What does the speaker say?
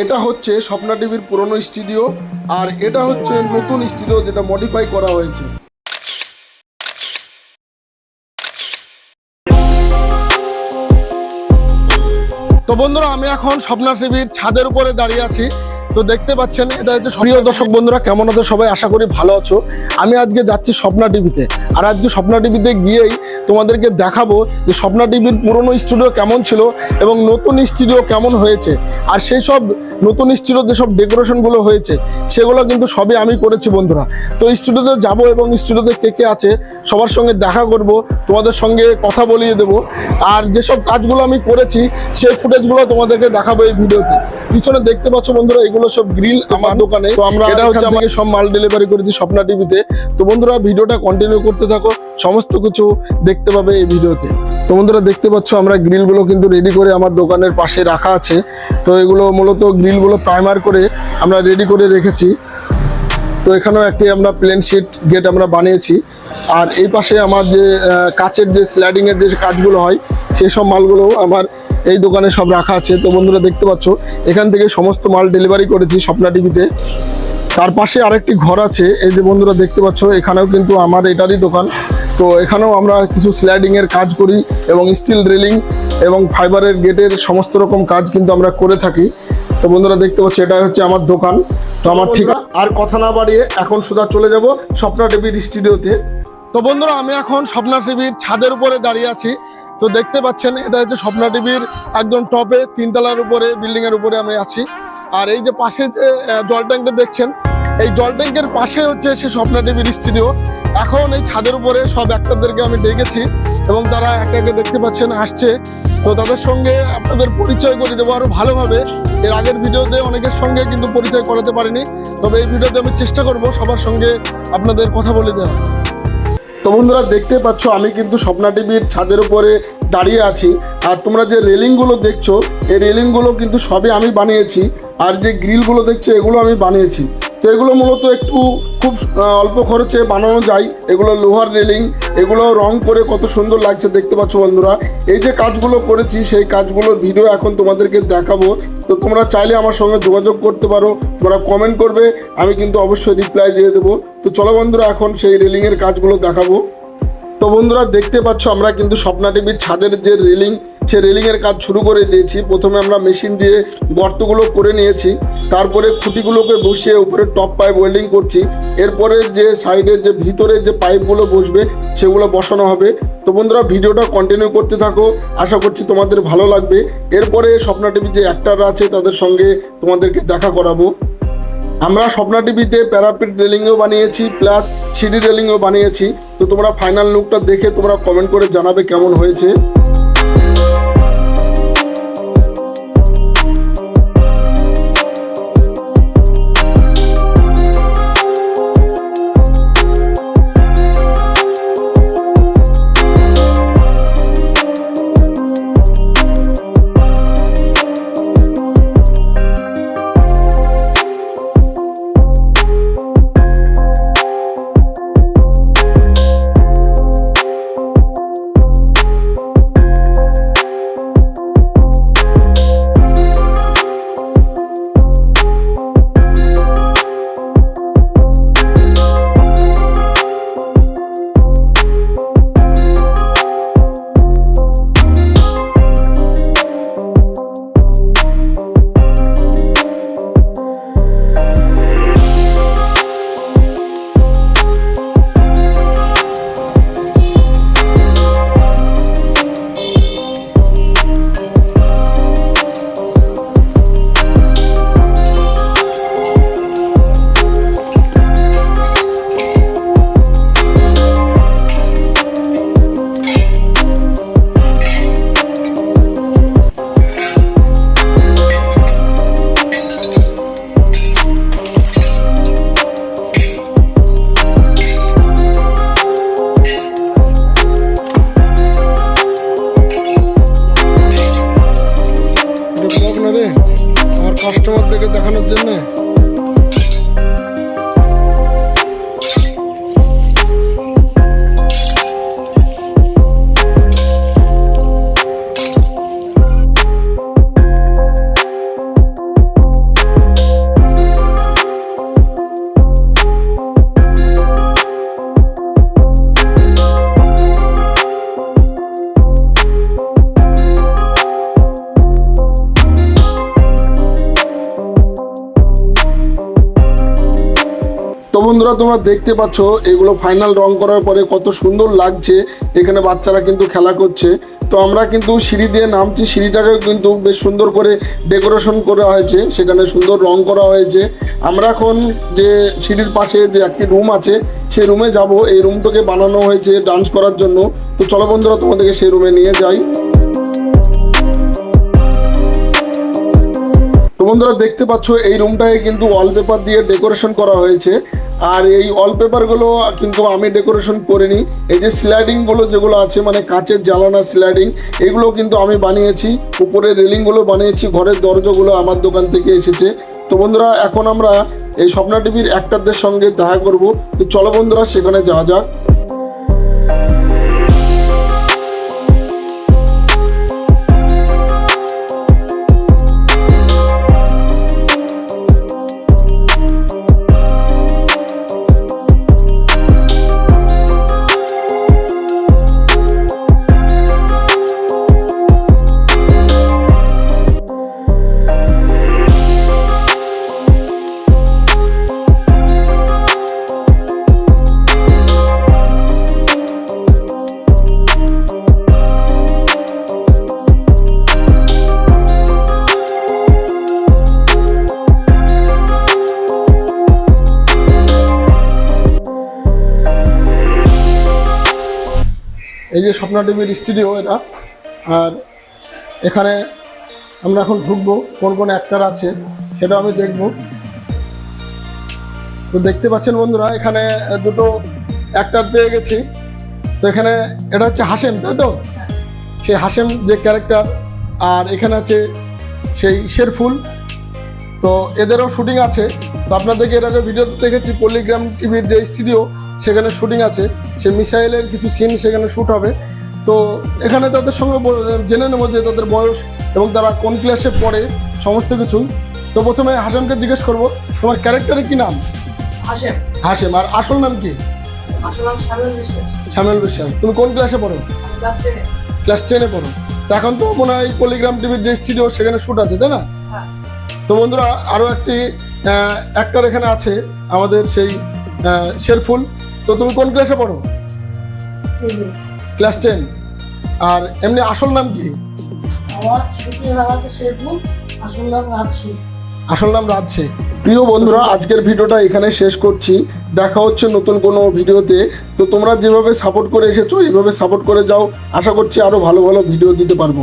এটা হচ্ছে স্বপ্না টিভির পুরনো স্টুডিও আর এটা হচ্ছে নতুন স্টুডিও যেটা মডিফাই করা হয়েছে। তো বন্ধুরা, আমি এখন স্বপ্না টিভির ছাদের উপরে দাঁড়িয়ে আছি। তো দেখতে পাচ্ছেন, এটা হচ্ছে দর্শক বন্ধুরা, কেমন আছো সবাই? আশা করি ভালো আছো। আমি আজকে যাচ্ছি স্বপ্না টিভিতে। আর আজকে স্বপ্না টিভিতে গিয়েই তোমাদেরকে দেখাবো যে স্বপ্না টিভির পুরনো স্টুডিও কেমন ছিল এবং নতুন স্টুডিও কেমন হয়েছে। আর সেই সব নতুন স্টুডিও যেসব ডেকোরেশনগুলো হয়েছে সেগুলো কিন্তু সবই আমি করেছি বন্ধুরা। তো স্টুডিওতে যাব এবং স্টুডিওতে কে কে আছে সবার সঙ্গে দেখা করব তোমাদের সঙ্গে কথা বলিয়ে দেব। আর যেসব কাজগুলো আমি করেছি সেই ফুটেজগুলো তোমাদেরকে দেখাবো এই ভিডিওতে। পিছনে দেখতে পাচ্ছ বন্ধুরা এগুলো সব গ্রিল আমার দোকানে। তো আমরা এটা হচ্ছে আমাকে সব মাল ডেলিভারি করেছি স্বপ্না টিভিতে। তো বন্ধুরা ভিডিওটা কন্টিনিউ করতে থাকো, সমস্ত কিছু দেখতে পাবে এই ভিডিওতে। তো বন্ধুরা, দেখতে পাচ্ছ আমরা গ্রিলগুলো কিন্তু রেডি করে আমার দোকানের পাশে রাখা আছে। তো এগুলো মূলত গ্রিলগুলো প্রাইমার করে আমরা রেডি করে রেখেছি। তো এখানেও একটি আমরা প্লেন শিট গেট আমরা বানিয়েছি। আর এই পাশে আমার যে কাচের যে স্লাইডিংয়ের যে কাজগুলো হয়, সেই সব মালগুলো আমার এই দোকানে সব রাখা আছে। তো বন্ধুরা, দেখতে পাচ্ছ, এখান থেকে সমস্ত মাল ডেলিভারি করেছি স্বপ্না টিভিতে তার পাশে আরেকটি ঘর আছে। এই যে বন্ধুরা দেখতে পাচ্ছ এখানেও কিন্তু আমার এটারই দোকান। তো এখানেও আমরা কিছু স্লাইডিং এর কাজ করি এবং স্টিল রেলিং এবং ফাইবারের গেটের সমস্ত রকম কাজ কিন্তু আমরা করে থাকি। তো বন্ধুরা দেখতে পাচ্ছ এটা হচ্ছে আমার দোকান। তো আমার ঠিক আর কথা না বাড়িয়ে এখন সুদা চলে যাব স্বপ্না টিভির স্টুডিওতে তো বন্ধুরা আমি এখন স্বপ্না টিভির ছাদের উপরে দাঁড়িয়ে আছি। তো দেখতে পাচ্ছেন এটা হচ্ছে স্বপ্না টিভির একদম টপে তিনতলার উপরে বিল্ডিং এর উপরে আমি আছি। আর এই যে পাশে যে জল ট্যাঙ্কটা দেখছেন, এই জল ট্যাঙ্কের পাশে হচ্ছে সে স্বপ্না টিভির স্টুডিও এখন এই ছাদের উপরে সব অ্যাক্টরদেরকে আমি ডেকেছি এবং তারা একে একে দেখতে পাচ্ছেন, আসছে। তো তাদের সঙ্গে আপনাদের পরিচয় করে দেবো আরও ভালোভাবে। এর আগের ভিডিওতে অনেকের সঙ্গে কিন্তু পরিচয় করাতে পারিনি। তবে এই ভিডিওতে আমি চেষ্টা করব সবার সঙ্গে আপনাদের কথা বলে দেওয়া তো বন্ধুরা, দেখতে পাচ্ছ, আমি কিন্তু স্বপ্না টিভির ছাদের উপরে দাঁড়িয়ে আছি। আর তোমরা যে রেলিংগুলো দেখছ, এই রেলিংগুলো কিন্তু সবই আমি বানিয়েছি, আর যে গ্রিলগুলো দেখছ, এগুলো আমি বানিয়েছি। তো এগুলো মূলত একটু খুব অল্প খরচে বানানো যায়। এগুলো লোহার রেলিং, এগুলো রং করে কত সুন্দর লাগছে দেখতে পাচ্ছ বন্ধুরা। এই যে কাজগুলো করেছি, সেই কাজগুলোর ভিডিও এখন তোমাদেরকে দেখাবো। তো তোমরা চাইলে আমার সঙ্গে যোগাযোগ করতে পারো, তোমরা কমেন্ট করবে, আমি কিন্তু অবশ্যই রিপ্লাই দিয়ে দেবো। তো চলো বন্ধুরা, এখন সেই রেলিংয়ের কাজগুলো দেখাবো। তো বন্ধুরা, দেখতে পাচ্ছ আমরা কিন্তু স্বপ্না টিভির ছাদের যে রেলিং সে রেলিংয়ের কাজ শুরু করে দিয়েছি। প্রথমে আমরা মেশিন দিয়ে গর্তগুলো করে নিয়েছি। তারপরে খুঁটিগুলোকে বসিয়ে উপরে টপ পাইপ ওয়েল্ডিং করছি। এরপরে যে সাইডে যে ভিতরে যে পাইপগুলো বসবে, সেগুলো বসানো হবে। তো বন্ধুরা, ভিডিওটা কন্টিনিউ করতে থাকো। আশা করছি তোমাদের ভালো লাগবে। এরপরে স্বপ্না টিভির যে অ্যাক্টাররা আছে, তাদের সঙ্গে তোমাদেরকে দেখা করাবো। আমরা স্বপ্না টিভিতে প্যারাপিট রেলিংও বানিয়েছি, প্লাস সিডি রেলিংও বানিয়েছি। তো তোমরা ফাইনাল লুকটা দেখে তোমরা কমেন্ট করে জানাবে কেমন হয়েছে। বন্ধুরা, তোমরা দেখতে পাচ্ছ, এগুলো ফাইনাল রং করার পরে কত সুন্দর লাগছে। এখানে বাচ্চারা কিন্তু খেলা করছে। তো আমরা কিন্তু সিঁড়ি দিয়ে নামছি। সিঁড়িটাকেও কিন্তু বেশ সুন্দর করে ডেকোরেশন করা হয়েছে। সেখানে সুন্দর রং করা হয়েছে। আমরা এখন যে সিঁড়ির পাশে যে একটি রুম আছে, সেই রুমে যাব। এই রুমটাকে বানানো হয়েছে ডান্স করার জন্য। তো চলো বন্ধুরা, তোমাদেরকে সেই রুমে নিয়ে যাই। তো বন্ধুরা, দেখতে পাচ্ছ, এই রুমটাকে কিন্তু ওয়ালপেপার দিয়ে ডেকোরেশন করা হয়েছে। আর এই ওয়ালপেপারগুলো কিন্তু আমি ডেকোরেশন করিনি। এই যে স্লাইডিংগুলো যেগুলো আছে মানে কাঁচের জ্বালানা স্লাইডিং এগুলো কিন্তু আমি বানিয়েছি। উপরে রেলিংগুলো বানিয়েছি, ঘরের দরজাগুলো আমার দোকান থেকে এসেছে। তো বন্ধুরা, এখন আমরা এই স্বপ্না টিভির অ্যাক্টারদের সঙ্গে দেখা করব। তো চলো বন্ধুরা, সেখানে যাওয়া যাক। স্বপ্না টিভির স্টুডিও এটা। আর এখানে আমরা এখন ঢুকবো, কোন কোন অ্যাক্টার আছে সেটাও আমি দেখব। তো দেখতে পাচ্ছেন বন্ধুরা, এখানে দুটো অ্যাক্টার পেয়ে গেছি। তো এখানে এটা হচ্ছে হাসেম তাই তো? সেই হাসেম যে ক্যারেক্টার আর এখানে আছে সেই শেরফুল তো এদেরও শুটিং আছে। তো আপনাদেরকে এর আগে ভিডিও দেখেছি পল্লিগ্রাম টিভির যে স্টুডিও সেখানে শুটিং আছে। সে মিসাইলের কিছু সিন সেখানে শ্যুট হবে। তো এখানে তাদের সঙ্গে জেনে নেব যে তাদের বয়স এবং তারা কোন ক্লাসে পড়ে সমস্ত কিছু। তো প্রথমে হাসেমকে জিজ্ঞেস করব তোমার ক্যারেক্টারের কি নাম? আসেন হাসেম আর আসল নাম কি? আসলে বিশ্বাস। শ্যামেল বিশ্বাস। তুমি কোন ক্লাসে পড়ো? ক্লাস টেনে ক্লাস টেনে পড়ো। তো এখন তো মনে হয় পল্লিগ্রাম টিভির যে স্টুডিও সেখানে শ্যুট আছে তাই না? হ্যাঁ। তো বন্ধুরা আরও একটি অ্যাক্টর এখানে আছে আমাদের সেই শেরফুল। তো তুমি কোন ক্লাসে পড়ো? ক্লাস টেন আর এমনি আসল নাম কি? আমার শুটিং নাম আছে শেরপুর আসল নাম রাজশী আসল নাম রাজ শেখ। প্রিয় বন্ধুরা আজকের ভিডিওটা এখানে শেষ করছি। দেখা হচ্ছে নতুন কোনো ভিডিওতে। তো তোমরা যেভাবে সাপোর্ট করে এসেছ এইভাবে সাপোর্ট করে যাও। আশা করছি আরও ভালো ভালো ভিডিও দিতে পারব।